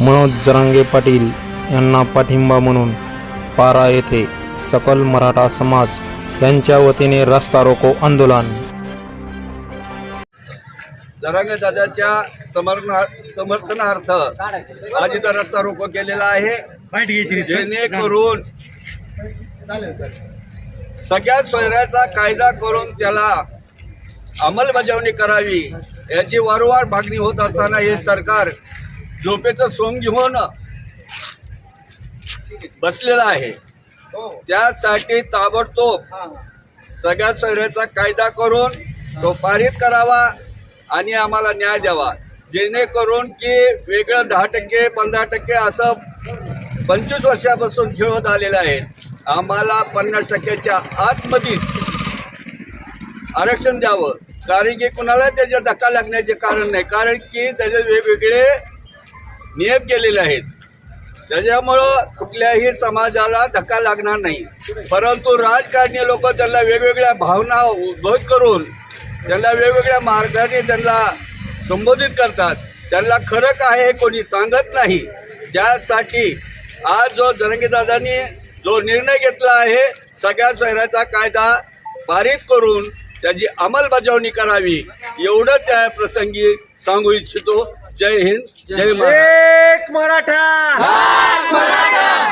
मनोज जरांगे पाटील यांना पाठिंबा म्हणून पारा येथे सकल मराठा समाज यांच्या वतीने रस्ता रोको आंदोलन. जरांगे दादाच्या समर्थनार्थ आज इथं रस्ता रोको केलेला आहे. जेणेकरून सगळ्या सोयऱ्याचा कायदा करून त्याला अंमलबजावणी करावी याची वारंवार मागणी होत असताना हे सरकार झोपेचं सोंग घेऊन बसलेलं आहे. त्यासाठी ताबडतोब सगळ्या सोयऱ्याचा कायदा करून तो पारित करावा आणि आम्हाला न्याय द्यावा. जेणेकरून की वेगळं दहा टक्के पंधरा टक्के असं पंचवीस वर्षापासून खेळत आलेलं आहे. आम्हाला पन्नास टक्क्याच्या आतमध्येच आरक्षण द्यावं. कारण की कुणाला त्याच्या धक्का लागण्याचे कारण नाही. कारण की त्याचे वेगवेगळे नियत केलेले आहेत. त्याच्यामुळं कुठल्याही समाजाला धक्का लागणार नाही. परंतु राजकारणी लोक त्यांना वेगवेगळ्या भावना उद्भवत करून त्यांना वेगवेगळ्या मार्गाने त्यांना संबोधित करतात. त्यांना खरं काय हे कोणी सांगत नाही. त्यासाठी आज जो जरंगीदादांनी जो निर्णय घेतला आहे सगळ्या शहराचा कायदा पारित करून त्याची अंमलबजावणी करावी. एवढं त्या प्रसंगी सांगू इच्छितो. जय हिंद जय महाराष्ट्र. एक मराठा.